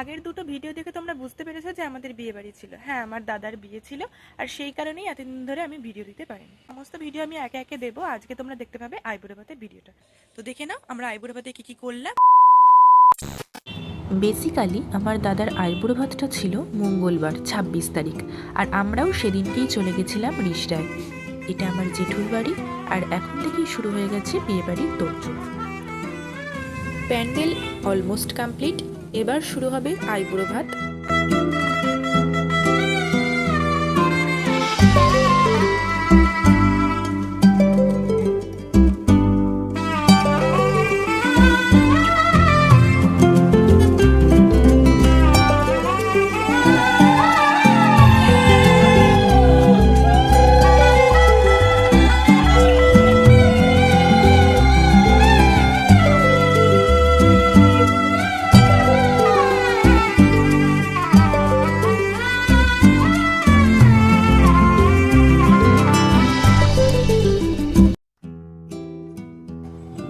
আগের দুটো ভিডিও দেখে তোমরা বুঝতে পেরেছ যে আমাদের বিয়ে বাড়ি ছিল। হ্যাঁ আমার দাদার বিয়ে ছিল আর সেই কারণেই এতদিন ধরে আমি ভিডিও দিতে পারিনি। সমস্ত ভিডিও আমি একে একে দেবো। আজকে তোমরা দেখতে পাবে আইবুড়ো ভিডিওটা। তো দেখে নাও আমরা আইবুড়ো ভাতে কি কি করলাম। বেসিক্যালি আমার দাদার আইবুড়ো ভাতটা ছিল মঙ্গলবার ২৬ তারিখ। আর আমরাও সেদিনকেই চলে গেছিলাম রিসরায় এটা আমার জেঠুর বাড়ি আর এখন থেকেই শুরু হয়ে গেছে বিয়ে বাড়ির তোড়জোড়। Pandal almost complete. এবার শুরু হবে আইবুড়ো ভাত।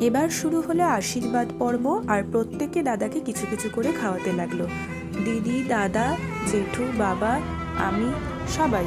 এবার শুরু হলো আশীর্বাদ পর্ব আর প্রত্যেকে দাদাকে কিছু কিছু করে খাওয়াতে লাগল। দিদি, দাদা, জেঠু, বাবা, আমি, সবাই।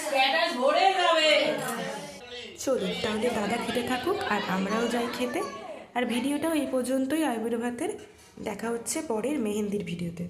স্ট্যাটাস ভরে যাবে চলুন তাহলে দাদা খেতে থাকুক আর আমরাও যাই খেতে। আর ভিডিওটাও এই পর্যন্তই আইবুড়ো ভাতের। দেখা হচ্ছে পরের মেহেন্দির ভিডিওতে।